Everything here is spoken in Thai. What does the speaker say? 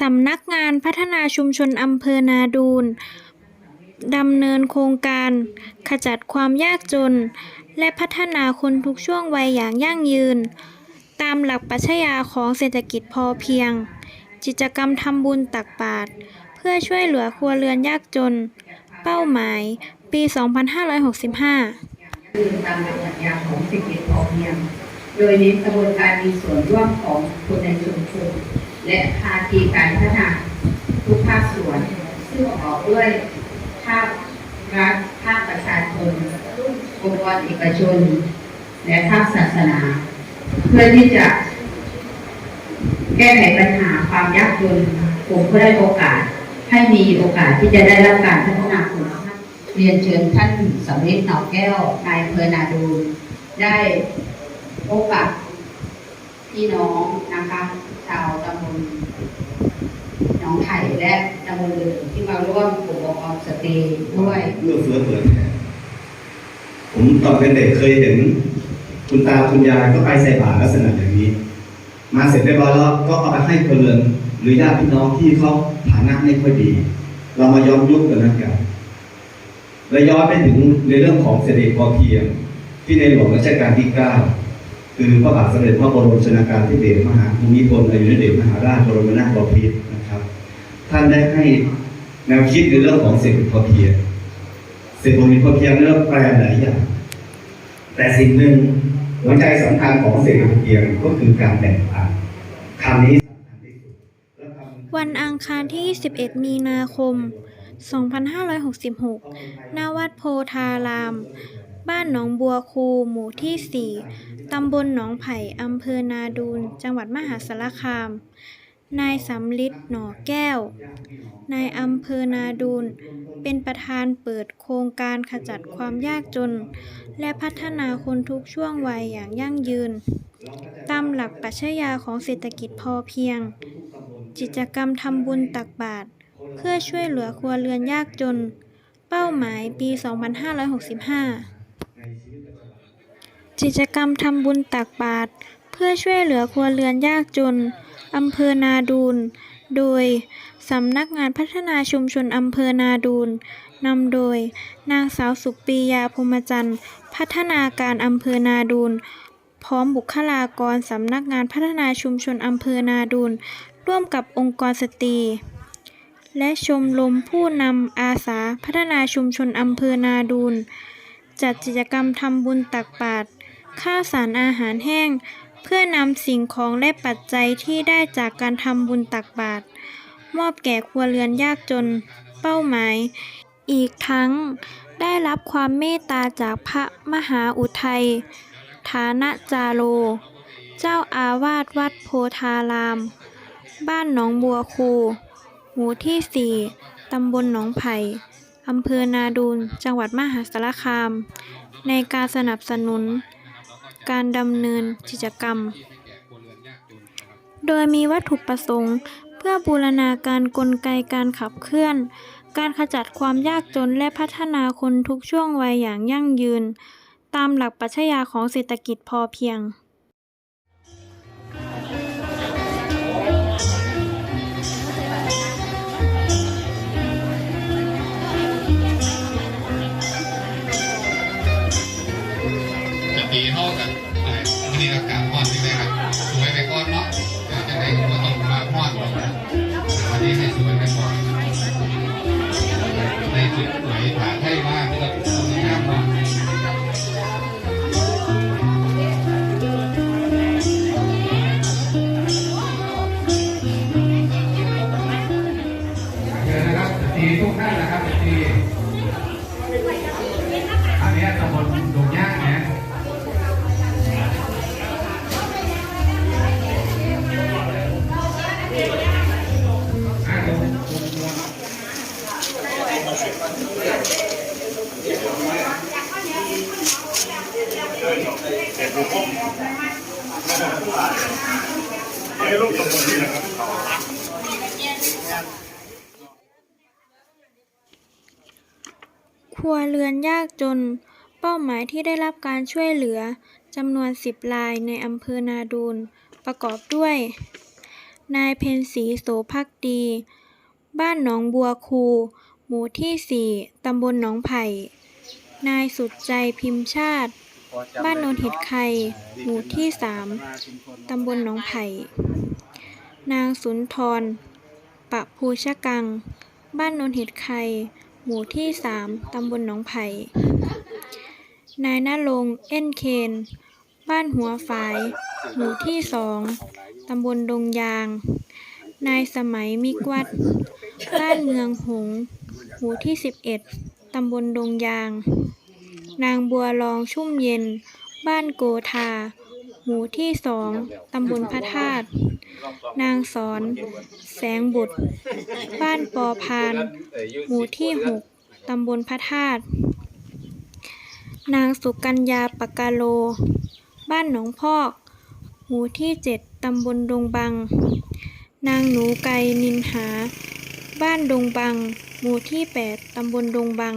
สำนักงานพัฒนาชุมชนอำเภอนาดูนดำเนินโครงการ ขจัดความยากจน และพัฒนาคนทุกช่วงวัยอย่างยั่งยืน ตามหลักปรัชญาของเศรษฐกิจพอเพียง กิจกรรมทำบุญตักบาตรเพื่อช่วยเหลือครัวเรือนยากจน เป้าหมายปี 2565 คือตามหลักปรัชญาของเศรษฐกิจพอเพียง โดยเน้นกระบวนการมีส่วนร่วมของคนในชุมชน และภาคีการพัฒนาทุกภาคส่วน ซึ่งประกอบด้วยภาครัฐภาคประชาชนองค์กรเอกชน และภาคศาสนา เพื่อที่จะ แก้ไขปัญหาความยากจนกลุ่มผู้ได้โอกาส ให้มีโอกาสที่จะได้รับการพัฒนาคุณภาพเรียนเชิญท่านสำริดหนอแก้วนายเภอนาดู ได้พบกับพี่น้อง นะคะชาวตำบลหนองไผ่และตำบลเลือที่มาร่วมกลุ่มองสตรีด้วยเมื่อเฟื้อเปิดแผ่ผมตอนเป็นเด็กเคยเห็น คุณตาคุณยายก็ไปใส่บาตรลักษณะอย่างนี้ มาเสร็จเรียบร้อยแล้วก็เอาไปให้คนเรือนหรือญาติพี่น้องที่เขาฐานะไม่ค่อยดี เรามาย้อนยุคกันนะกันและย้อนไปถึงในเรื่องของเศรษฐกิจพอเพียงที่ในหลวงรัชกาลที่เก้า คือพระบาทสมเด็จพระบรมชนากาธิเบศรมหาภูมิพลอดุลยเดชมหาราชบรมนาถบพิตรนะครับ ท่านได้ให้แนวคิดในเรื่องของเศรษฐกิจพอเพียงเศรษฐกิจพอเพียงเรื่องแปลหลายอย่างแต่สิ่งหนึ่งหัวใจสำคัญของเศรษฐกิจพอเพียงก็คือการแบ่งปันคำนี้วันอังคารที่21มีนาคม 2566 ณ วัดโพธาราม บ้านหนองบัวคูหมู่ที่ 4 ตำบลหนองไผ่ อำเภอนาดูน จังหวัดมหาสารคาม นายสำลิดหน่อแก้ว นายอำเภอนาดูน เป็นประธานเปิดโครงการขจัดความยากจน และพัฒนาคนทุกช่วงวัยอย่างยั่งยืน ตามหลักปรัชญาของเศรษฐกิจพอเพียง กิจกรรมทำบุญตักบาตรเพื่อช่วยเหลือครัวเรือนยากจน เป้าหมายปี 2565 กิจกรรมทำบุญตักบาตรเพื่อช่วยเหลือครัวเรือนยากจน อำเภอนาดูน โดย สำนักงานพัฒนาชุมชนอำเภอนาดูนนำโดย นางสาวสุปียาพรมจันทร์ พัฒนาการอำเภอนาดูน พร้อมบุคลากรสำนักงานพัฒนาชุมชนอำเภอนาดูน ร่วมกับองค์กรสตรี และชมรมผู้นำอาสาพัฒนาชุมชนอำเภอนาดูนจัดกิจกรรมทำบุญตักบาตร ข้าวสารอาหารแห้ง เพื่อนำสิ่งของและปัจจัยที่ได้จากการทำบุญตักบาตรมอบแก่ครัวเรือนยากจนเป้าหมาย อีกทั้งได้รับความเมตตาจากพระมหาอุทัย ฐานะจาโล เจ้าอาวาสวัดโพธาราม บ้านหนองบัวคู หมู่ที่ 4 ตำบลหนองไผ่ อำเภอนาดูน จังหวัดมหาสารคาม ในการสนับสนุน การดำเนินกิจกรรม โดยมีวัตถุประสงค์ เพื่อบูรณาการกลไกการขับเคลื่อน การขจัดความยากจนและพัฒนาคนทุกช่วงวัยอย่างยั่งยืน ตามหลักปรัชญาของเศรษฐกิจพอเพียง ครัวเรือนยากจน เป้าหมายที่ได้รับการช่วยเหลือจำนวน 10 รายในอำเภอนาดูนประกอบด้วย นายเพ็ญศรีโสภักดี บ้านหนองบัวคู หมู่ที่สี่ตำบลหนองไผ่ นายสุดใจพิมพ์ชาติ บ้านโนนเห็ดไข่หมู่ที่สามตำบลหนองไผ่ นางสุนทร ปะภูชะกัง บ้านโนนเห็ดไข่หมู่ที่สามตำบลหนองไผ่ นายนรงเอ็นเคน บ้านหัวฝาย หมู่ที่สองตำบลดงยาง นายสมัยมิกวัด บ้านเมืองหง หมู่ที่สิบเอ็ดตำบลดงยาง นางบัวรองชุ่มเย็น บ้านโกธา หมู่ที่สอง ตำบลพระธาตุ นางสอน แสงบุตร บ้านปอพาน หมู่ที่หก ตำบลพระธาตุ นางสุกัญญาปกกาโล บ้านหนองพอก หมู่ที่เจ็ด ตำบลดงบัง นางหนูไกนินหา บ้านดงบัง หมู่ที่แปด ตำบลดงบัง